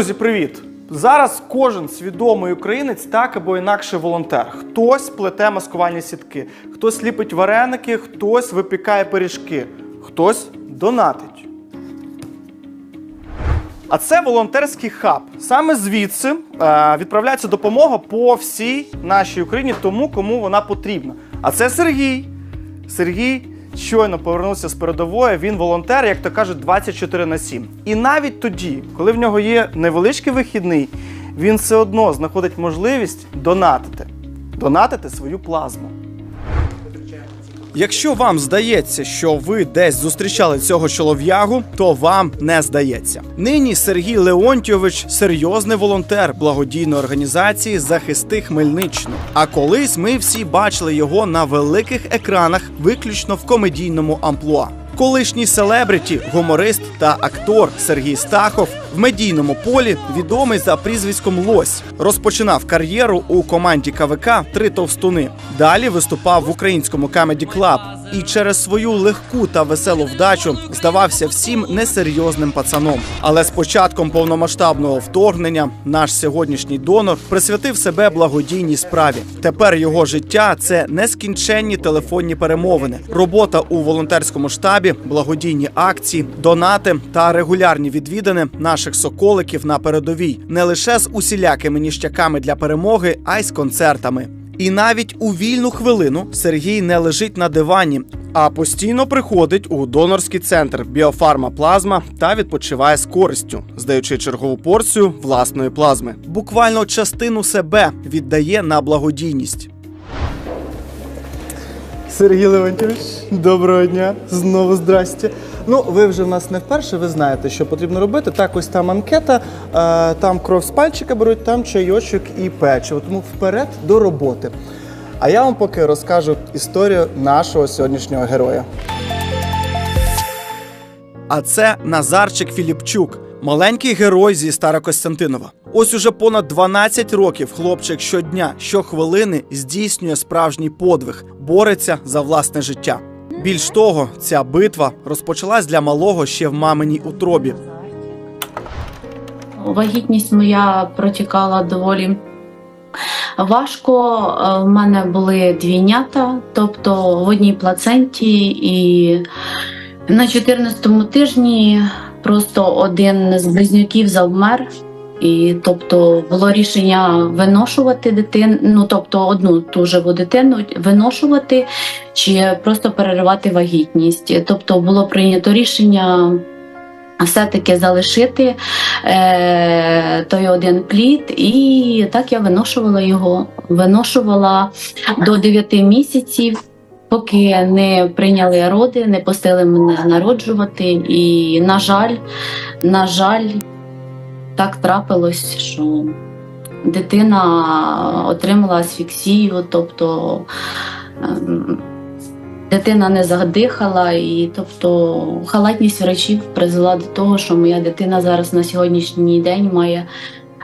Друзі, привіт! Зараз кожен свідомий українець так або інакше волонтер. Хтось плете маскувальні сітки, хтось ліпить вареники, хтось випікає пиріжки, хтось донатить. А це волонтерський хаб. Саме звідси е, відправляється допомога по всій нашій Україні, тому кому вона потрібна. А це Сергій. Сергій щойно повернувся з передової. Він волонтер, як то кажуть, 24 на 7. І навіть тоді, коли в нього є невеличкий вихідний, він все одно знаходить можливість донатити. Донатити свою плазму. Якщо вам здається, що ви десь зустрічали цього чолов'ягу, то вам не здається. Нині Сергій Леонтьович серйозний волонтер благодійної організації Захисти Хмельниччину. А колись ми всі бачили його на великих екранах, виключно в комедійному амплуа. Колишній селебриті, гуморист та актор Сергій Стахов в медійному полі відомий за прізвиськом Лось. Розпочинав кар'єру у команді КВК Три товстуни. Далі виступав в українському Comedy Club і через свою легку та веселу вдачу здавався всім несерйозним пацаном. Але з початком повномасштабного вторгнення наш сьогоднішній донор присвятив себе благодійній справі. Тепер його життя це нескінченні телефонні перемовини, робота у волонтерському штабі, благодійні акції, донати та регулярні відвідини наших соколиків на передовій не лише з усілякими ніщаками для перемоги, а й з концертами. І навіть у вільну хвилину Сергій не лежить на дивані, а постійно приходить у донорський центр Біофарма Плазма та відпочиває з користю, здаючи чергову порцію власної плазми. Буквально частину себе віддає на благодійність. Сергій Леонтьович, доброго дня. Знову здрасте. Ну, ви вже в нас не вперше, ви знаєте, що потрібно робити. Так, ось там анкета, е, там кров з пальчика беруть, там чайочок і печиво. Тому вперед до роботи. А я вам поки розкажу історію нашого сьогоднішнього героя. А це Назарчик Філіпчук, маленький герой зі Старокостянтинова. Ось уже понад 12 років хлопчик щодня, щохвилини здійснює справжній подвиг, бореться за власне життя. Більш того, ця битва розпочалась для малого ще в маминій утробі. Вагітність моя протікала доволі важко. Е, В мене були двійнята, тобто в одній плаценті, і на 14-му тижні просто один з близнюків завмер. І тобто було рішення виношувати дитину, ну тобто одну ту живу дитину виношувати чи просто переривати вагітність. Тобто було прийнято рішення все-таки залишити е, той один плід, і так я виношувала його. Виношувала до 9 місяців, поки не прийняли роди, не пустили мене народжувати. І, на жаль, на жаль, так трапилось, що дитина отримала асфіксію, тобто. ем, Дитина не задихала, і тобто халатність врачів призвела до того, що моя дитина зараз на сьогоднішній день має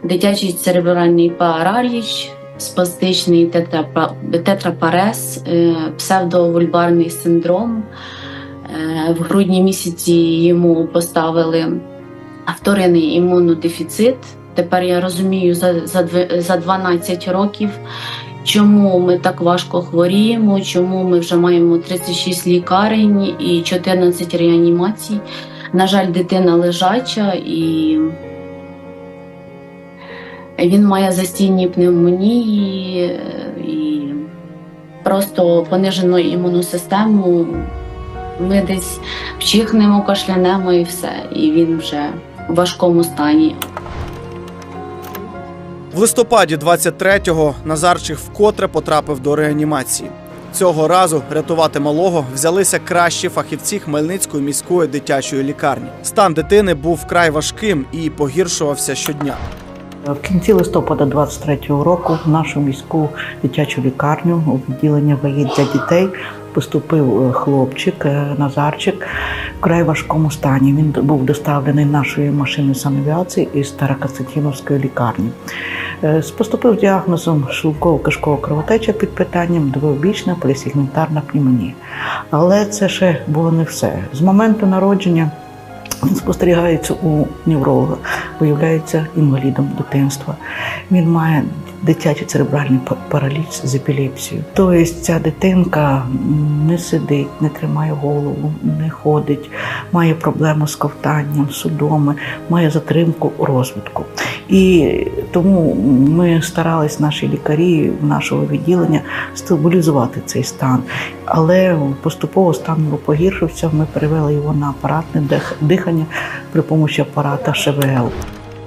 дитячий церебральний параліч, спастичний тетрапа- тетрапарез, е, псевдовульбарний синдром. Е, В грудні місяці йому поставили вторинний імунодефіцит. Тепер я розумію за, за, за 12 років, чому ми так важко хворіємо, чому ми вже маємо 36 лікарень і 14 реанімацій. На жаль, дитина лежача і він має застійні пневмонії е, і просто понижену імунну систему. Ми десь вчихнемо, кашлянемо і все. І він вже в важкому стані. В листопаді 23-го Назарчик вкотре потрапив до реанімації. Цього разу рятувати малого взялися кращі фахівці Хмельницької міської дитячої лікарні. Стан дитини був вкрай важким і погіршувався щодня. В кінці листопада 23-го року в нашу міську дитячу лікарню у відділення вагіт для дітей поступив е, хлопчик е, Назарчик в край важкому стані. Він був доставлений нашою машиною санавіації із Старокостянтиновської лікарні. Е, Поступив діагнозом шлунково-кишкова кровотеча під питанням двобічна полісегментарна пневмонія. Але це ще було не все. З моменту народження Він спостерігається у невролога, виявляється інвалідом дитинства. Він має дитячий церебральний па- параліч з епілепсією. Тобто ця дитинка не сидить, не тримає голову, не ходить, має проблеми з ковтанням, судоми, має затримку розвитку. І тому ми старались, наші лікарі нашого відділення, стабілізувати цей стан. Але поступово стан погіршився. Ми перевели його на апаратне дихання при допомогі апарата ШВЛ.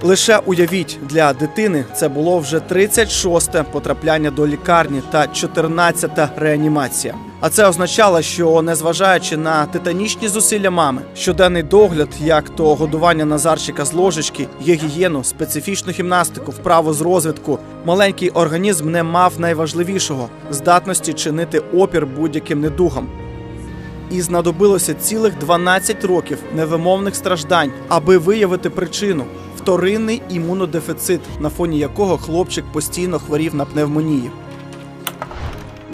Лише уявіть, для дитини це було вже 36-те потрапляння до лікарні та 14-та реанімація. А це означало, що незважаючи на титанічні зусилля мами, щоденний догляд, як то годування Назарчика з ложечки, гігієну, специфічну гімнастику, вправу з розвитку, маленький організм не мав найважливішого здатності чинити опір будь-яким недугам. І знадобилося цілих 12 років невимовних страждань, аби виявити причину вторинний імунодефіцит, на фоні якого хлопчик постійно хворів на пневмонію.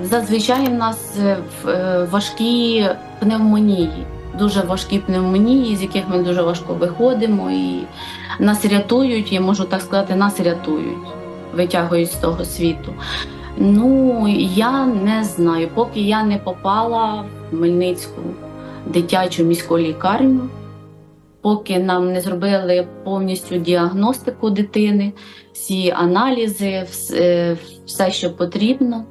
Зазвичай в нас е, е, важкі пневмонії, дуже важкі пневмонії, з яких ми дуже важко виходимо, і нас рятують, я можу так сказати, нас рятують, витягують з того світу. Ну, я не знаю, поки я не попала Хмельницьку дитячу міську лікарню, поки нам не зробили повністю діагностику дитини, всі аналізи, е, все, що потрібно.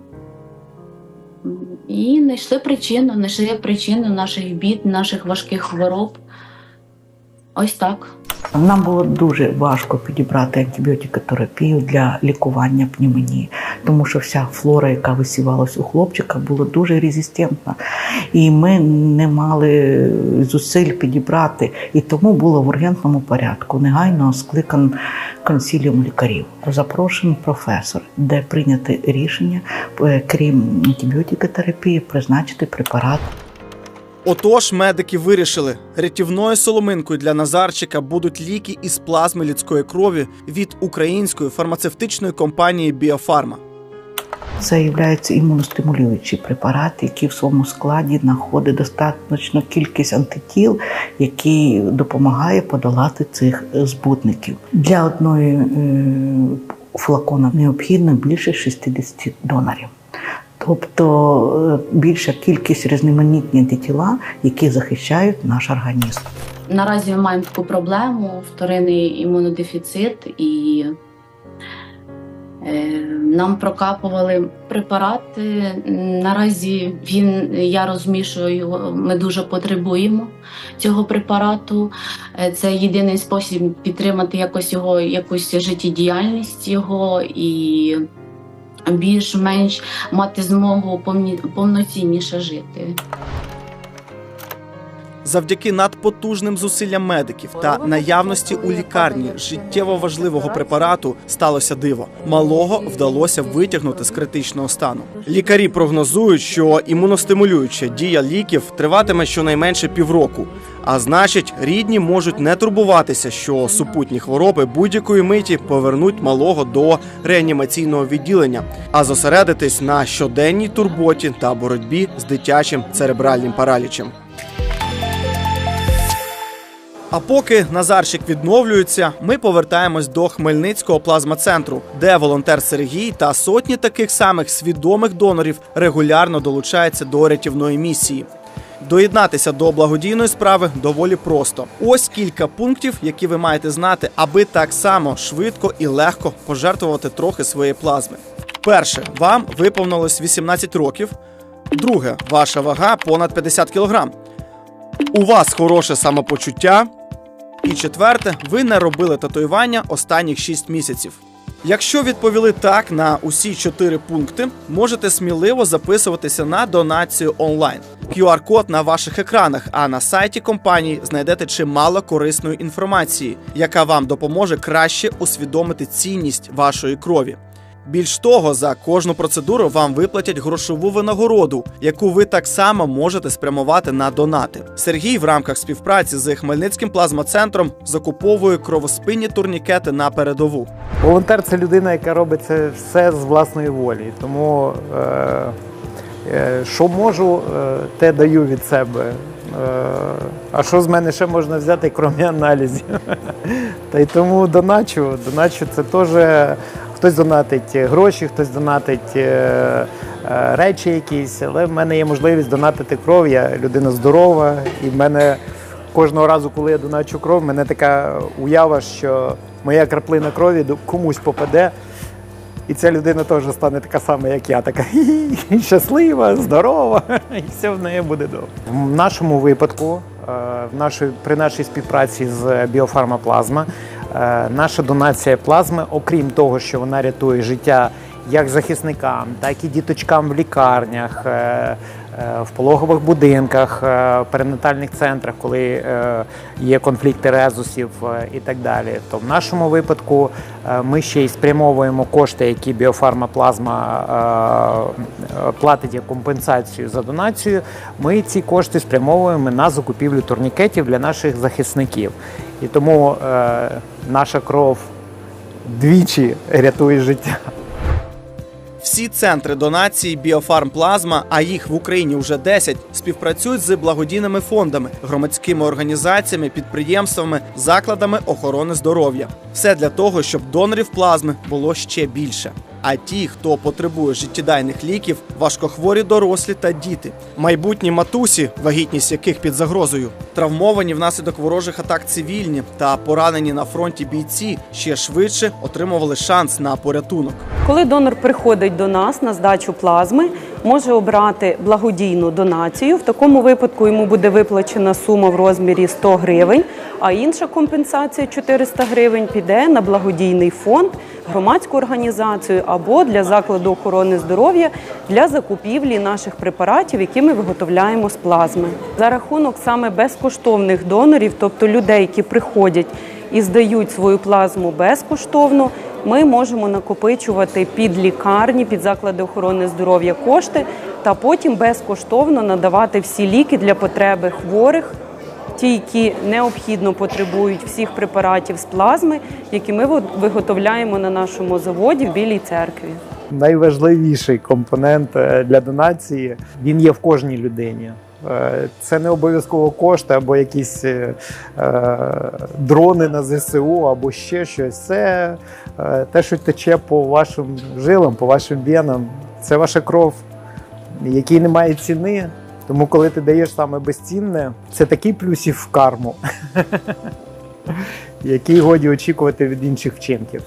І знайшли причину, знайшли причину наших бід, наших важких хвороб. Ось так. Нам було дуже важко підібрати антибіотикотерапію для лікування пневмонії, тому що вся флора, яка висівалась у хлопчика, була дуже резистентна. І ми не мали зусиль підібрати. І тому було в ургентному порядку негайно скликан консиліум лікарів. Запрошений професор, де прийняти рішення, е, крім антибіотикотерапії, призначити препарат Отож, медики вирішили, рятівною соломинкою для Назарчика будуть ліки із плазми людської крові від української фармацевтичної компанії Біофарма. Це є імуностимулюючий препарат, який в своєму складі знаходить достатньо кількість антитіл, який допомагає подолати цих збутників. Для одної е, флакона необхідно більше 60 донорів. Тобто е, більша кількість різноманітні антитіла, які захищають наш організм. Наразі ми маємо таку проблему: вторинний імунодефіцит, і е, нам прокапували препарат. Е, Наразі він, я розмішую його, ми дуже потребуємо цього препарату. Е, Це єдиний спосіб підтримати якось його, якусь життєдіяльність його і більш-менш мати змогу повні- повноцінніше жити. Завдяки надпотужним зусиллям медиків та наявності у лікарні життєво важливого препарату сталося диво. Малого вдалося витягнути з критичного стану. Лікарі прогнозують, що імуностимулююча дія ліків триватиме щонайменше півроку. А значить, рідні можуть не турбуватися, що супутні хвороби будь-якої миті повернуть малого до реанімаційного відділення, а зосередитись на щоденній турботі та боротьбі з дитячим церебральним паралічем. А поки Назарчик відновлюється, ми повертаємось до Хмельницького плазмацентру, де волонтер Сергій та сотні таких самих свідомих донорів регулярно долучаються до рятівної місії. Доєднатися до благодійної справи доволі просто. Ось кілька пунктів, які ви маєте знати, аби так само швидко і легко пожертвувати трохи своєї плазми. Перше, вам виповнилось 18 років. Друге, ваша вага понад 50 кг. У вас хороше самопочуття. І четверте, ви не робили татуювання останніх 6 місяців. Якщо відповіли так на усі чотири пункти, можете сміливо записуватися на донацію онлайн. QR-код на ваших екранах, а на сайті компанії знайдете чимало корисної інформації, яка вам допоможе краще усвідомити цінність вашої крові. Більш того, за кожну процедуру вам виплатять грошову винагороду, яку ви так само можете спрямувати на донати. Сергій в рамках співпраці з Хмельницьким плазмоцентром закуповує кровоспинні турнікети на передову. Волонтер це людина, яка робить це все з власної волі. Тому е, е, що можу, е, те даю від себе. Е, а що з мене ще можна взяти, крім аналізів? Та й тому доначу. Доначу це теж хтось донатить гроші, хтось донатить е, е, речі якісь, але в мене є можливість донатити кров. Я людина здорова, і в мене кожного разу, коли я доначу кров, в мене така уява, що моя краплина крові комусь попаде. І ця людина теж стане така сама, як я, така «Хі-хі, щаслива, здорова, і все в неї буде добре. В нашому випадку, е, в нашій, при нашій співпраці з Біофарма Плазма, е, наша донація плазми, окрім того, що вона рятує життя як захисникам, так і діточкам в лікарнях, е, е, в пологових будинках, е, перинатальних центрах, коли е, є конфлікти резусів е, і так далі. То в нашому випадку е, ми ще й спрямовуємо кошти, які біофарма плазма е, е, платить як компенсацію за донацію. Ми ці кошти спрямовуємо на закупівлю турнікетів для наших захисників. І тому е, наша кров двічі рятує життя. Всі центри донації Біофарм Плазма, а їх в Україні вже 10, співпрацюють з благодійними фондами, громадськими організаціями, підприємствами, закладами охорони здоров'я. Все для того, щоб донорів плазми було ще більше. А ті, хто потребує життєдайних ліків, важкохворі дорослі та діти, майбутні матусі, вагітність яких під загрозою, травмовані внаслідок ворожих атак цивільні та поранені на фронті бійці ще швидше отримували шанс на порятунок. Коли донор приходить до нас на здачу плазми, може обрати благодійну донацію. В такому випадку йому буде виплачена сума в розмірі 100 гривень, а інша компенсація 400 гривень піде на благодійний фонд, громадську організацію або для закладу охорони здоров'я для закупівлі наших препаратів, які ми виготовляємо з плазми. За рахунок саме безкоштовних донорів, тобто людей, які приходять і здають свою плазму безкоштовно, ми можемо накопичувати під лікарні, під заклади охорони здоров'я кошти та потім безкоштовно надавати всі ліки для потреби хворих, ті, які необхідно потребують всіх препаратів з плазми, які ми ви- виготовляємо на нашому заводі в Білій церкві. найважливіший компонент е, для донації. Він є в кожній людині. Е, Це не обов'язково кошти або якісь е, е, дрони на ЗСУ, або ще щось. Це е, те, що тече по вашим жилам, по вашим венам. Це ваша кров, якій немає ціни. Тому, коли ти даєш саме безцінне, це такий плюсів в карму, який годі очікувати від інших вчинків.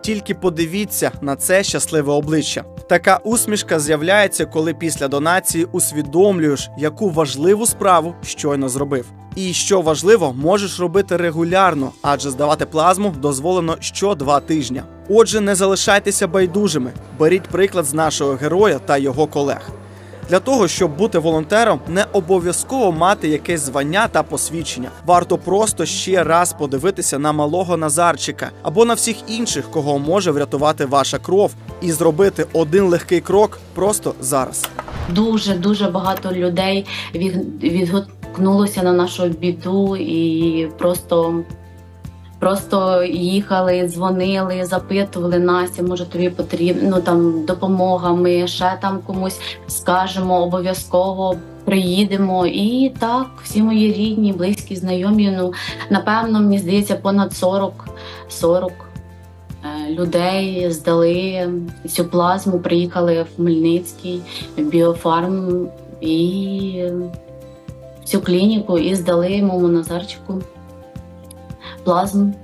Тільки подивіться на це щасливе обличчя. Така усмішка з'являється, коли після донації усвідомлюєш, яку важливу справу щойно зробив. І що важливо, можеш робити регулярно, адже здавати плазму дозволено що два тижня. Отже, не залишайтеся байдужими, беріть приклад з нашого героя та його колег. Для того, щоб бути волонтером, не обов'язково мати якесь звання та посвідчення. Варто просто ще раз подивитися на малого Назарчика або на всіх інших, кого може врятувати ваша кров, і зробити один легкий крок просто зараз. Дуже дуже багато людей від- відгукнулося на нашу біду і просто. Просто їхали, дзвонили, запитували Настя, може тобі потрібна ну, там допомога. Ми ще там комусь скажемо, обов'язково приїдемо. І так, всі мої рідні, близькі, знайомі. Ну напевно, мені здається, понад 40, 40 е, людей здали цю плазму, приїхали в Хмельницький біофарм і в цю клініку і здали моєму Назарчику плазму.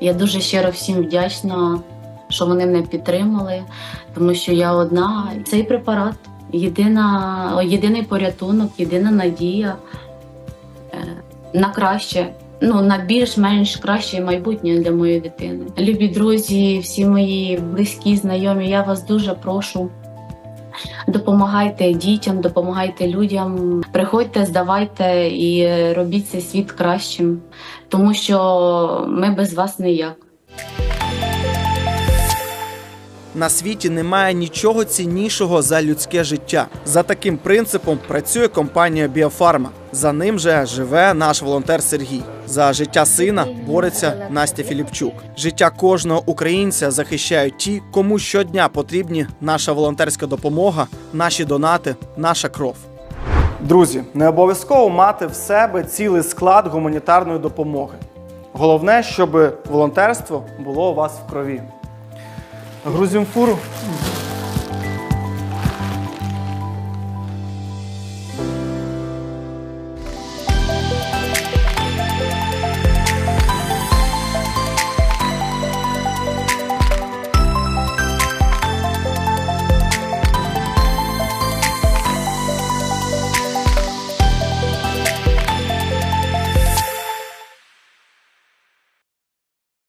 Я дуже щиро всім вдячна, що вони мене підтримали, тому що я одна. Цей препарат єдина, єдиний порятунок, єдина надія е, на краще. Ну, на більш-менш краще майбутнє для моєї дитини. Любі друзі, всі мої близькі, знайомі, я вас дуже прошу. Допомагайте дітям, допомагайте людям. Приходьте, здавайте і робіть цей світ кращим, тому що ми без вас ніяк. На світі немає нічого ціннішого за людське життя. За таким принципом працює компанія Біофарма. За ним же живе наш волонтер Сергій. За життя сина бореться Настя Філіпчук. Життя кожного українця захищають ті, кому щодня потрібні наша волонтерська допомога, наші донати, наша кров. Друзі, не обов'язково мати в себе цілий склад гуманітарної допомоги. Головне, щоб волонтерство було у вас в крові. Грузим фуру.